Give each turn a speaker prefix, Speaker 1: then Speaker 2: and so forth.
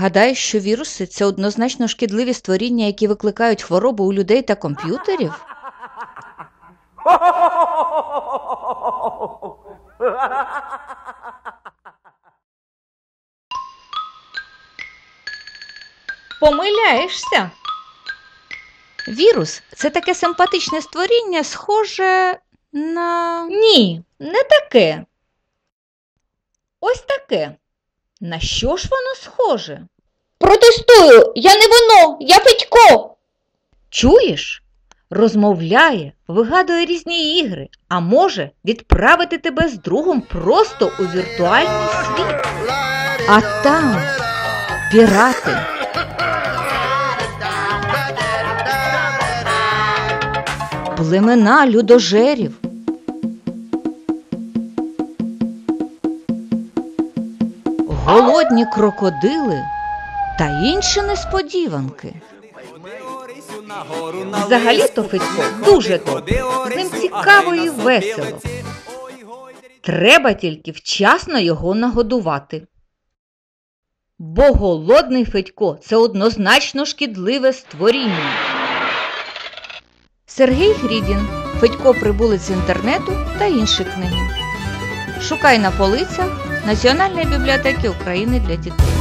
Speaker 1: Гадаєш, що віруси це однозначно шкідливі створіння, які викликають хвороби у людей та комп'ютерів?
Speaker 2: Помиляєшся.
Speaker 1: Вірус це таке симпатичне створіння, схоже на.
Speaker 2: Ні, не таке. Ось таке. На що ж воно схоже?
Speaker 3: Протестую, я не воно, я Федько.
Speaker 1: Чуєш? Розмовляє, вигадує різні ігри, а може відправити тебе з другом просто у віртуальний світ. А там пірати. Племена людожерів. Голодні крокодили та інші несподіванки.
Speaker 2: Взагалі-то Федько дуже добре. З ним цікаво і весело.
Speaker 1: Треба тільки вчасно його нагодувати. Бо голодний Федько це однозначно шкідливе створіння. Сергій Грідін, Федько прибулець з інтернету та інші книги. Шукай на полицях Національної бібліотеки України для дітей.